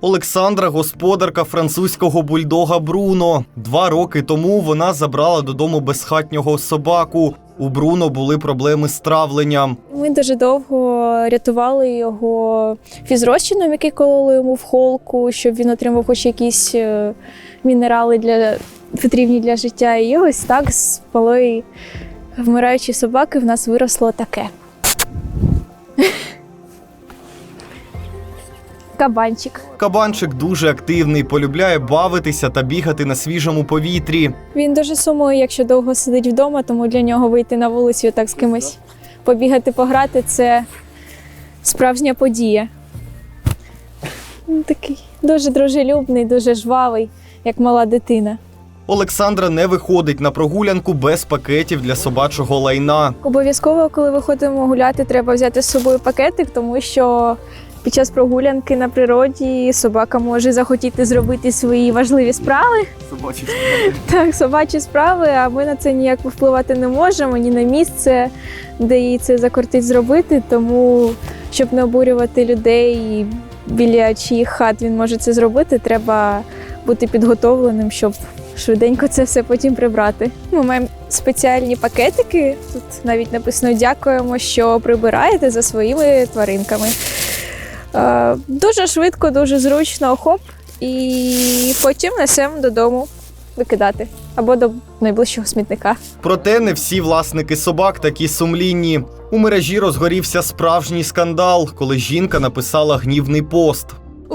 Олександра господарка французького бульдога Бруно. Два роки тому вона забрала додому безхатнього собаку. У Бруно були проблеми з травленням. Ми дуже довго рятували його фізрозчином, який кололи йому в холку, щоб він отримав хоч якісь е, мінерали для потрібні для життя. І ось так з малої вмираючої собаки в нас виросло таке. Кабанчик. Кабанчик дуже активний, полюбляє бавитися та бігати на свіжому повітрі. Він дуже сумує, якщо довго сидить вдома, тому для нього вийти на вулицю так з кимось побігати, пограти це справжня подія. Він такий дуже дружелюбний, дуже жвавий, як мала дитина. Олександра не виходить на прогулянку без пакетів для собачого лайна. Обов'язково, коли виходимо гуляти, треба взяти з собою пакетик, тому що під час прогулянки на природі собака може захотіти зробити свої важливі справи. Собачі справи. Так, собачі справи, а ми на це ніяк впливати не можемо, ні на місце, де їй це закортить зробити. Тому, щоб не обурювати людей, і біля чиїх хат він може це зробити, треба бути підготовленим, щоб швиденько це все потім прибрати. Ми маємо спеціальні пакетики. Тут навіть написано дякуємо, що прибираєте за своїми тваринками. Е, Дуже швидко, дуже зручно, хоп, і потім несемо додому викидати або до найближчого смітника. Проте не всі власники собак такі сумлінні. У мережі розгорівся справжній скандал, коли жінка написала гнівний пост.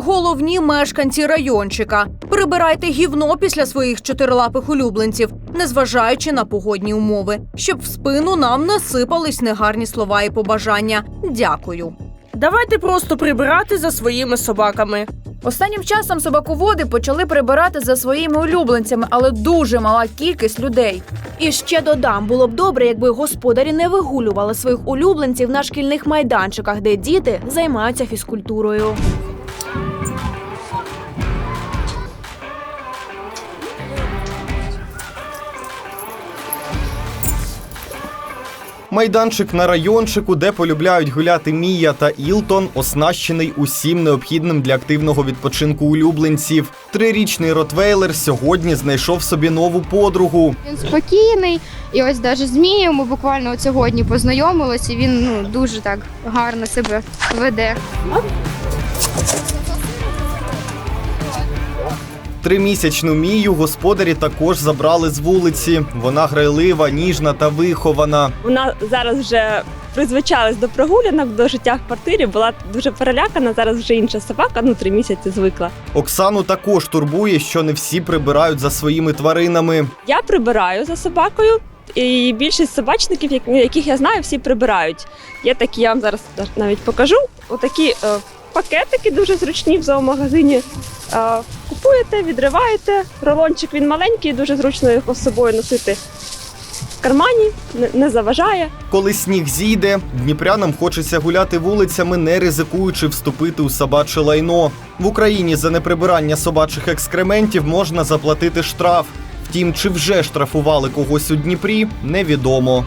Головні мешканці райончика. Прибирайте гівно після своїх чотирилапих улюбленців, незважаючи на погодні умови, щоб в спину нам не сипались негарні слова і побажання. Дякую. Давайте просто прибирати за своїми собаками. Останнім часом собаководи почали прибирати за своїми улюбленцями, але дуже мала кількість людей. І ще додам, було б добре, якби господарі не вигулювали своїх улюбленців на шкільних майданчиках, де діти займаються фізкультурою. Майданчик на райончику, де полюбляють гуляти Мія та Ілтон, оснащений усім необхідним для активного відпочинку улюбленців. Трирічний ротвейлер сьогодні знайшов собі нову подругу. Він спокійний, і ось навіть з ми буквально сьогодні познайомилися, він ну дуже так гарно себе веде. Тримісячну Мію господарі також забрали з вулиці. Вона грайлива, ніжна та вихована. Вона зараз вже призвичалась до прогулянок, до життя в квартирі, була дуже перелякана. Зараз вже інша собака, ну три місяці звикла. Оксану також турбує, що не всі прибирають за своїми тваринами. Я прибираю за собакою, і більшість собачників, яких я знаю, всі прибирають. Є такі, я вам зараз навіть покажу. Отакі е, пакетики дуже зручні в зоомагазині. Е, купуєте, відриваєте. Рулончик він маленький, дуже зручно його з собою носити в кармані, не, заважає. Коли сніг зійде, дніпрянам хочеться гуляти вулицями, не ризикуючи вступити у собаче лайно. В Україні за неприбирання собачих екскрементів можна заплатити штраф. Втім, чи вже штрафували когось у Дніпрі, невідомо.